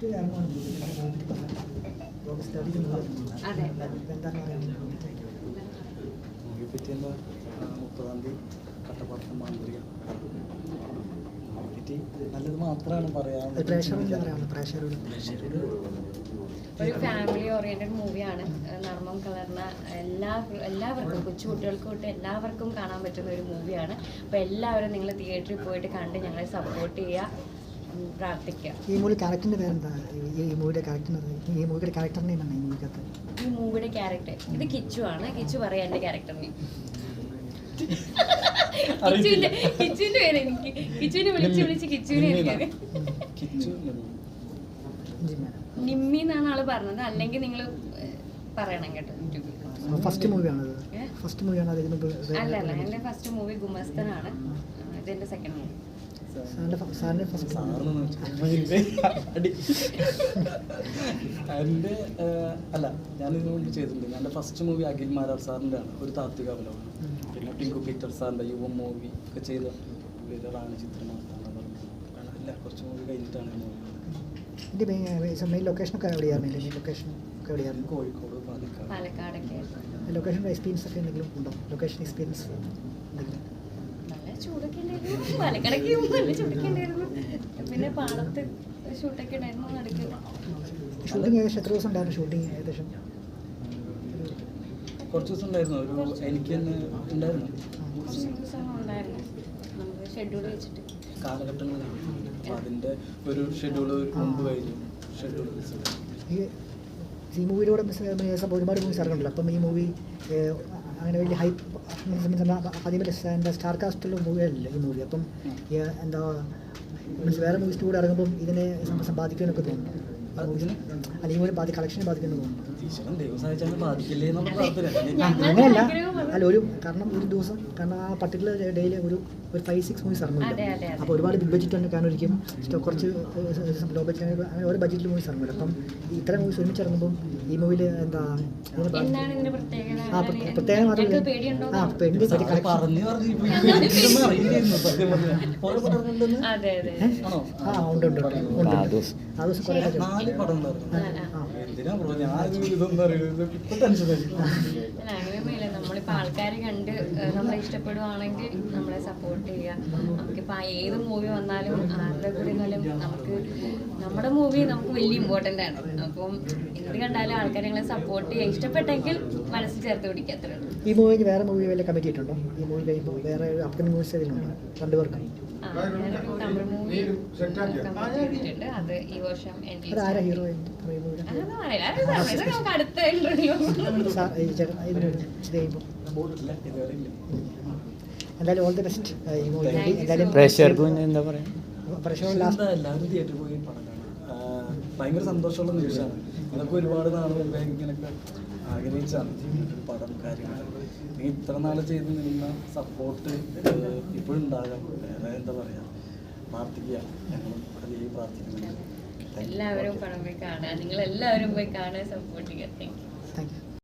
First ഇറങ്ങുന്നുണ്ട് August അടിക്കുന്നത് അതെ. എന്താണ് പറയുന്നത് മൂവിയെ പറ്റി എന്താ ആ, മുപ്പതാം തീയതി കട്ടപ്പാടം മാന്ത്രിക. പറ്റി നല്ലത് മാത്രമാണ് പറയാനുള്ളത്. ഒരു ഫാമിലി ഓറിയന്റഡ് മൂവിയാണ് നർമ്മം കലർന്ന എല്ലാ എല്ലാവർക്കും കൊച്ചു കുട്ടികൾക്ക് തൊട്ട് എല്ലാവർക്കും കാണാൻ പറ്റുന്ന ഒരു മൂവിയാണ് അപ്പോൾ എല്ലാവരും നിങ്ങൾ തിയേറ്ററിൽ പോയിട്ട് കണ്ട് ഞങ്ങളെ സപ്പോർട്ട് ചെയ്യുക. പ്രാർത്ഥിക്കുക. ഈ മൂവി ക്യാരക്ടറിന്റെ പേരെന്താ? ഈ മൂവിയുടെ ക്യാരക്ടറിന്റെ ഈ മൂവിയുടെ ക്യാരക്ടറിനെ എന്താണ് ഈ മൂവിക്കകത്ത്? ഈ മൂവിയുടെ ക്യാരക്ടർ ഇത് കിച്ചു ആണ്. കിച്ചു പറയാ എന്റെ ക്യാരക്ടറിനെ കിച്ചുവിന്റെ കിച്ചുവിന്റെ പേര് എനിക്ക്. കിച്ചുവിനെ വിളിച്ച് വിളിച്ച് കിച്ചുവിനെ എനിക്കറിയാം കിച്ചു ജി മാഡം നിമ്മി എന്നാണ് ആൾ പറഞ്ഞത്. അല്ലെങ്കിൽ നിങ്ങൾ പറയണം കേട്ടോ ഫസ്റ്റ് മൂവിയാണത് ഫസ്റ്റ് മൂവിയാണ് അല്ല അല്ല എന്റെ ഫസ്റ്റ് മൂവി ഗുമസ്തനാണ്. ഇതെന്റെ സെക്കൻഡ് മൂവി എന്റെ അല്ല ഞാൻ ഇതിനു മുമ്പ് ചെയ്തിട്ടുണ്ട്. എന്റെ ഫസ്റ്റ് മൂവി അഖിൽ മാരാർ സാറിന്റെ ആണ്. ഒരു താത്വിക അവലോകനം. പിന്നെ ടിങ്കു പീറ്റർ സാറിന്റെ യുവ മൂവി ഒക്കെ ചെയ്ത പുള്ളിയുടെ റാണി ചിത്രമാർത്താണ് പറഞ്ഞത്. അല്ല കുറച്ച് മൂവി കഴിഞ്ഞിട്ടാണ് മൂവി ഇതിന്റെ മെയിൻ ലൊക്കേഷനൊക്കെ എവിടെയായിരുന്നു ഇതിന്റെ ലൊക്കേഷൻ ഒക്കെ എവിടെയായിരുന്നു കോഴിക്കോട് പാലക്കാട്. ലൊക്കേഷൻ എക്സ്പീരിയൻസ് ഒക്കെ എന്തെങ്കിലും ഉണ്ടോ? ലൊക്കേഷൻ എക്സ്പീരിയൻസ് എന്തെങ്കിലും? ചൂടൊക്കെ ഉണ്ടായിരുന്നു പാലക്കാടൊക്കെ നല്ല ചൂടൊക്കെ ഉണ്ടായിരുന്നു പിന്നെ പാടത്ത് ഷൂട്ടൊക്കെ ഉണ്ടായിരുന്നു നടുക്ക്. ഷൂട്ടിംഗ് ഏകദേശം എത്ര ദിവസം ഉണ്ടായിരുന്നു ഷൂട്ടിംഗ് ഏകദേശം? കുറച്ച് ദിവസം ഉണ്ടായിരുന്നു. ഒരു എനിക്ക് ഉണ്ടായിരുന്നു. കുറച്ച് ദിവസം ഉണ്ടായിരുന്നു നമ്മൾ ഷെഡ്യൂൾ വെച്ചിട്ട്. അതിന്റെ ഒരു ഷെഡ്യൂൾ മുമ്പ് കഴിഞ്ഞു. ഷെഡ്യൂൾ ഈ മൂവിയിലൂടെ ഒരുപാട് മൂവീസ് ഇറങ്ങുന്നുണ്ടല്ലോ. അപ്പം ഈ മൂവി അങ്ങനെ വലിയ ഹൈപ്പ് ആദ്യമേ എന്താ സ്റ്റാർ കാസ്റ്റുള്ള മൂവിയല്ല ഈ മൂവി അപ്പം എന്താ മീൻസ് വേറെ മൂവീസിന്റെ കൂടെ ഇറങ്ങുമ്പം ഇതിനെ സമ്പാദിക്കാനൊക്കെ തോന്നുന്നു. ഈ ഒരു ബാധി കളക്ഷനെ ഞങ്ങൾ അങ്ങനെയല്ല. അല്ല ഒരു കാരണം ഒരു ദിവസം കാരണം ആ പർട്ടിക്കുലർ ഡേയിൽ ഒരു ഒരു ഫൈവ് സിക്സ് മൂവീസ് ഇറങ്ങില്ല അപ്പോൾ ഒരുപാട് ബിഗ് ബഡ്ജറ്റ് ഉണ്ട് കാരണം ഒരിക്കും കുറച്ച് ലോ ബഡ്ജറ്റ് അങ്ങനെ ഓരോ ബഡ്ജറ്റിൽ മൂവീസ് ഇറങ്ങില്ല അപ്പം ഇത്ര ഇത്തരം മൂവീസ് ഒരുമിച്ച് ഇറങ്ങുമ്പോൾ ഈ മൂവിയിൽ എന്താ പ്രത്യേകത? ആ പ്ര- പ്രത്യേകം നിങ്ങൾക്ക് മാത്രമല്ല ആ അതെ ആ ഉണ്ട് ഉണ്ട് ഉണ്ട്. ആ ദിവസം. കുറേ കാര്യം നാല് പടം. എന്തിനാ ബ്രോ? ഞാൻ ഇതൊന്നും അറിയില്ല. ഇപ്പൊ ടെൻഷൻ അല്ല, അങ്ങനെയൊന്നുമില്ല ആൾക്കാർ ആൾക്കാരെ കണ്ട് നമ്മളെ ഇഷ്ടപ്പെടുവാണെങ്കിൽ നമ്മളെ സപ്പോർട്ട് ചെയ്യുക നമുക്കിപ്പോൾ ആ ഏത് മൂവി വന്നാലും ആരുടെ കൂടെ നിന്നാലും നമുക്ക് നമ്മുടെ മൂവി നമുക്ക് വലിയ ഇമ്പോർട്ടന്റ് ആണ്. അപ്പം എന്ത് കണ്ടാലും ആൾക്കാരെ ഞങ്ങളെ സപ്പോർട്ട് ചെയ്യുക ഇഷ്ടപ്പെട്ടെങ്കിൽ മനസ്സിൽ ചേർത്ത് പിടിക്കുക ഉള്ളൂ. ഈ മൂവിക്ക് വേറെ മൂവി വല്ല കമ്മിറ്റി ഈ മൂവി കഴിയുമ്പോൾ വേറെ അപ്കമിങ് മൂവീസ് ഏതെങ്കിലും രണ്ടുപേർക്കും ആ ഞാനൊരു തമിഴ് മൂവി അത് ഈ വർഷം എന്റെ ഹീറോ നമുക്ക് അടുത്ത ഇത് ഇതുവരെ ഇല്ല എന്തായാലും ഓൾ ദി ബെസ്റ്റ് ഈ മൂവി എന്തായാലും പ്രേക്ഷകർക്കും എന്താ പറയുക പ്രേക്ഷകർ ലാസ്റ്റ് എല്ലാവരും തിയേറ്ററിൽ പോയി പടം ഭയങ്കര സന്തോഷമുള്ള നിമിഷമാണ്. ഇതൊക്കെ ഒരുപാട് നാൾ മുമ്പേ ഇങ്ങനെയൊക്കെ ആഗ്രഹിച്ചാണ്. പടം കാര്യങ്ങൾ നീ ഇത്ര നാൾ ചെയ്ത് നിന്ന സപ്പോർട്ട് ഇപ്പോഴും ഉണ്ടാകാം. വേറെ എന്താ പറയുക പ്രാർത്ഥിക്കുക. ഞങ്ങളും അതിലേക്ക് പ്രാർത്ഥിക്കുന്നുണ്ട്. എല്ലാവരും പടം പോയി കാണുക. നിങ്ങൾ എല്ലാവരും പോയി കാണാൻ സപ്പോർട്ട് ചെയ്യുക. Thank you